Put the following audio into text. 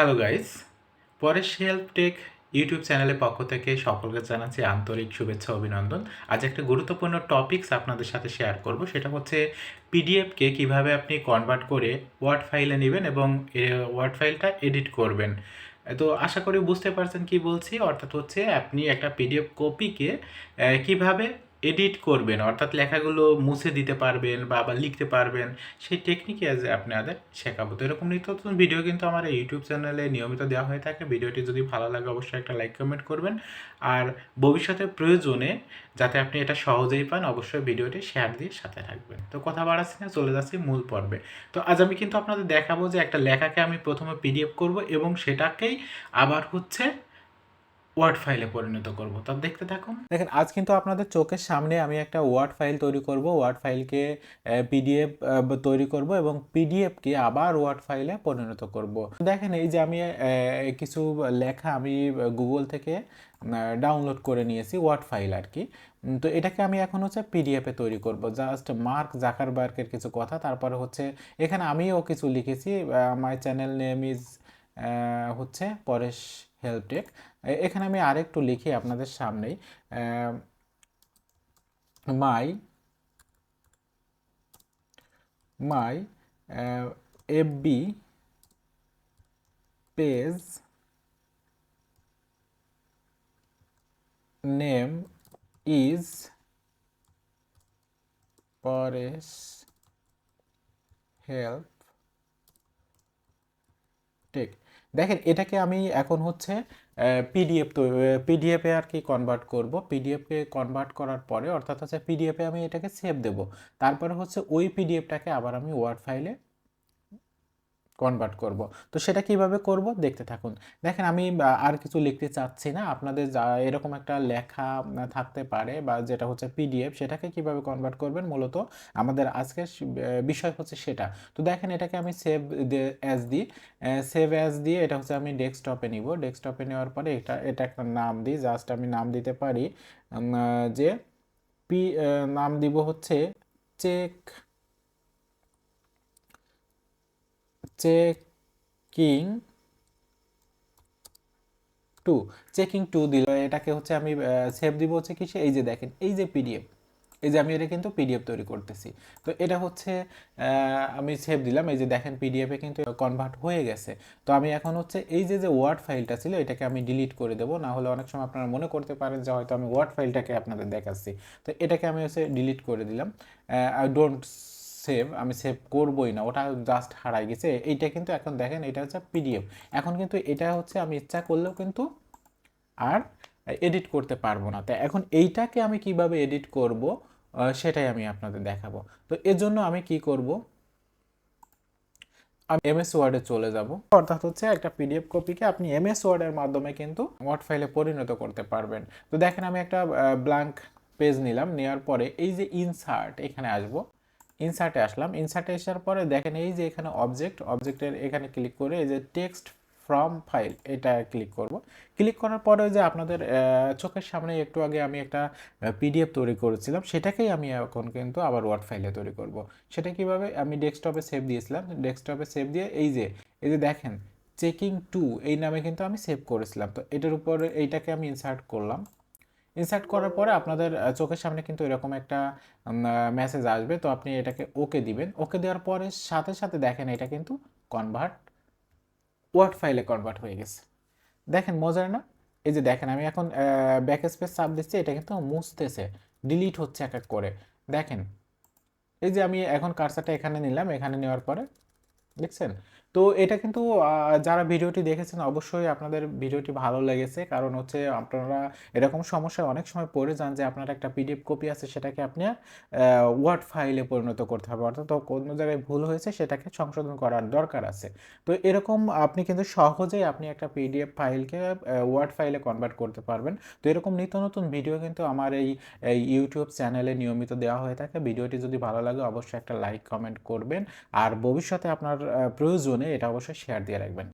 Hello guys Paresh help tech YouTube চ্যানেলের পক্ষ থেকে সকলকে জানাচ্ছি আন্তরিক শুভেচ্ছা, অভিনন্দন। আজ একটা গুরুত্বপূর্ণ টপিকস আপনাদের সাথে শেয়ার করব। সেটা হচ্ছে পিডিএফকে কীভাবে আপনি কনভার্ট করে ওয়ার্ড ফাইলে নেবেন এবং ওয়ার্ড ফাইলটা এডিট করবেন। তো আশা করি বুঝতে পারছেন কি বলছি। অর্থাৎ হচ্ছে আপনি একটা পিডিএফ কপিকে কীভাবে এডিট করবেন, অর্থাৎ লেখাগুলো মুছে দিতে পারবেন বা আবার লিখতে পারবেন, সেই টেকনিকে আজ আপনাদের শেখাবো। তো এরকম নিত্য নতুন ভিডিও কিন্তু আমার ইউটিউব চ্যানেলে নিয়মিত দেওয়া হয়ে থাকে। ভিডিওটি যদি ভালো লাগে, অবশ্যই একটা লাইক কমেন্ট করবেন। আর ভবিষ্যতে প্রয়োজনে যাতে আপনি এটা সহজেই পান, অবশ্যই ভিডিওটি শেয়ার দিয়ে সাথে থাকবেন। তো কথা বাড়াচ্ছি না, চলে যাচ্ছি মূল পর্বে। তো আজ আমি কিন্তু আপনাদের দেখাবো যে একটা লেখাকে আমি প্রথমে পিডিএফ করব এবং সেটাকেই আবার হচ্ছে ওয়ার্ড ফাইলে পরিণত করব। তা দেখতে থাকুন। দেখেন, আজ কিন্তু আপনাদের চোখের সামনে আমি একটা ওয়ার্ড ফাইল তৈরি করব। ওয়ার্ড ফাইলকে পিডিএফ তৈরি করব এবং পিডিএফকে আবার ওয়ার্ড ফাইলে পরিণত করব। দেখেন, এই যে আমি কিছু লেখা আমি গুগল থেকে ডাউনলোড করে নিয়েছি ওয়ার্ড ফাইল আর কি তো এটাকে আমি এখন হচ্ছে পিডিএফে তৈরি করব। জাস্ট মার্ক জাকারবার্গের কিছু কথা, তারপরে হচ্ছে, এখানে আমিও কিছু লিখেছি। মাই চ্যানেল নেম ইজ হচ্ছে পরেশ হেল্পটেক এখানে আমি আরেকটু লিখি আপনাদের সামনেই। My my FB page name is Paresh help ঠিক দেখেন, এটাকে আমি এখন হচ্ছে পিডিএফ তো পিডিএফে আর কি কনভার্ট করব। পিডিএফকে কনভার্ট করার পরে, অর্থাৎ হচ্ছে পিডিএফে আমি এটাকে সেভ দেব। তারপরে হচ্ছে ওই পিডিএফটাকে আবার আমি ওয়ার্ড ফাইলে কনভার্ট করব। তো সেটা কীভাবে করব? দেখতে থাকুন। দেখেন, আমি আর কিছু লিখতে চাচ্ছি না। আপনাদের যা, এরকম একটা লেখা থাকতে পারে বা যেটা হচ্ছে পিডিএফ সেটাকে কীভাবে কনভার্ট করবেন? মূলত আমাদের আজকের বিষয় হচ্ছে সেটা। তো দেখেন, এটাকে আমি সেভ অ্যাজ দিই। সেভ অ্যাজ দিয়ে এটা হচ্ছে আমি ডেস্কটপে নিব। ডেস্কটপে নেওয়ার পরে এটা এটা একটা নাম দিই। জাস্ট আমি নাম দিতে পারি যে পি নাম দিব হচ্ছে check checking two. Checking two দিল, এটাকে হচ্ছে আমি সেভ দিব হচ্ছে কি এই যে দেখেন, এই যে পিডিএফ এই যে আমি এটা কিন্তু পিডিএফ তৈরি করতেছি। তো এটা হচ্ছে আমি সেভ দিলাম, এই যে দেখেন পিডিএফে কিন্তু কনভার্ট হয়ে গেছে। তো আমি এখন হচ্ছে এই যে যে ওয়ার্ড ফাইলটা ছিল, এটাকে আমি ডিলিট করে দেবো। না হলে অনেক সময় আপনারা মনে করতে পারেন যে হয়তো আমি ওয়ার্ড ফাইলটাকে আপনাদের দেখাচ্ছি। তো এটাকে আমি হচ্ছে ডিলিট করে দিলাম। আই ডোন্ট সেভ আমি সেভ করবই না, ওটা জাস্ট হারাই গেছে। এইটা কিন্তু এখন দেখেন, এটা হচ্ছে পিডিএফ এখন কিন্তু এটা হচ্ছে আমি ইচ্ছা করলেও কিন্তু আর এডিট করতে পারব না। তো এখন এইটাকে আমি কীভাবে এডিট করব সেটাই আমি আপনাদের দেখাবো। তো এর জন্য আমি কি করব? আমি এমএস ওয়ার্ডে চলে যাব। অর্থাৎ হচ্ছে একটা পিডিএফ কপিকে আপনি এমএস ওয়ার্ডের মাধ্যমে কিন্তু ওয়ার্ড ফাইলে পরিণত করতে পারবেন। তো দেখেন আমি একটা ব্ল্যাঙ্ক পেজ নিলাম, নেওয়ার পরে এই যে ইনসার্ট এখানে আসব। ইনসার্টে আসলাম। ইনসার্টে আসার পরে দেখেন এই যে এখানে অবজেক্ট অবজেক্টের এখানে ক্লিক করে এই যে টেক্সট ফ্রম ফাইল এটা ক্লিক করব। ক্লিক করার পরে যে আপনাদের চোখের সামনে একটু আগে আমি একটা পিডিএফ তৈরি করেছিলাম, সেটাকেই আমি এখন কিন্তু আবার ওয়ার্ড ফাইলে তৈরি করব। সেটা কীভাবে? আমি ডেস্কটপে সেভ দিয়েছিলাম। ডেস্কটপে সেভ দিয়ে এই যে এই যে দেখেন চেকিং টু এই নামে কিন্তু আমি সেভ করেছিলাম। তো এটার উপরে, এইটাকে আমি ইনসার্ট করলাম। ইনসার্ট করার পরে আপনাদের চোখের সামনে কিন্তু এরকম একটা মেসেজ আসবে। তো আপনি এটাকে ওকে দিবেন। ওকে দেওয়ার পরে সাথে সাথে দেখেন এটা কিন্তু কনভার্ট ওয়ার্ড ফাইলে কনভার্ট হয়ে গেছে। দেখেন মজার না? এই যে দেখেন, আমি এখন ব্যাক স্পেস চাপ দিচ্ছি, এটা কিন্তু মুছতেছে ডিলিট হচ্ছে এক এক করে। দেখেন, এই যে আমি এখন কার্সারটা এখানে নিলাম, এখানে নেওয়ার পরে দেখছেন? তো এটা কিন্তু যারা ভিডিওটি দেখেছেন অবশ্যই আপনাদের ভিডিওটি ভালো লেগেছে। কারণ হচ্ছে আপনারা এরকম সমস্যায় অনেক সময় পড়ে যান যে আপনার একটা পিডিএফ কপি আছে সেটাকে আপনি ওয়ার্ড ফাইলে পরিণত করতে হবে। অর্থাৎ কোনো জায়গায় ভুল হয়েছে সেটাকে সংশোধন করার দরকার আছে। তো এরকম আপনি কিন্তু সহজেই আপনি একটা পিডিএফ ফাইলকে ওয়ার্ড ফাইলে কনভার্ট করতে পারবেন। তো এরকম নিত্য নতুন ভিডিও কিন্তু আমার এই ইউটিউব চ্যানেলে নিয়মিত দেওয়া হয়ে থাকে। ভিডিওটি যদি ভালো লাগে অবশ্যই একটা লাইক কমেন্ট করবেন। আর ভবিষ্যতে আপনার প্রয়োজনে এটা অবশ্যই শেয়ার দিয়ে রাখবেন।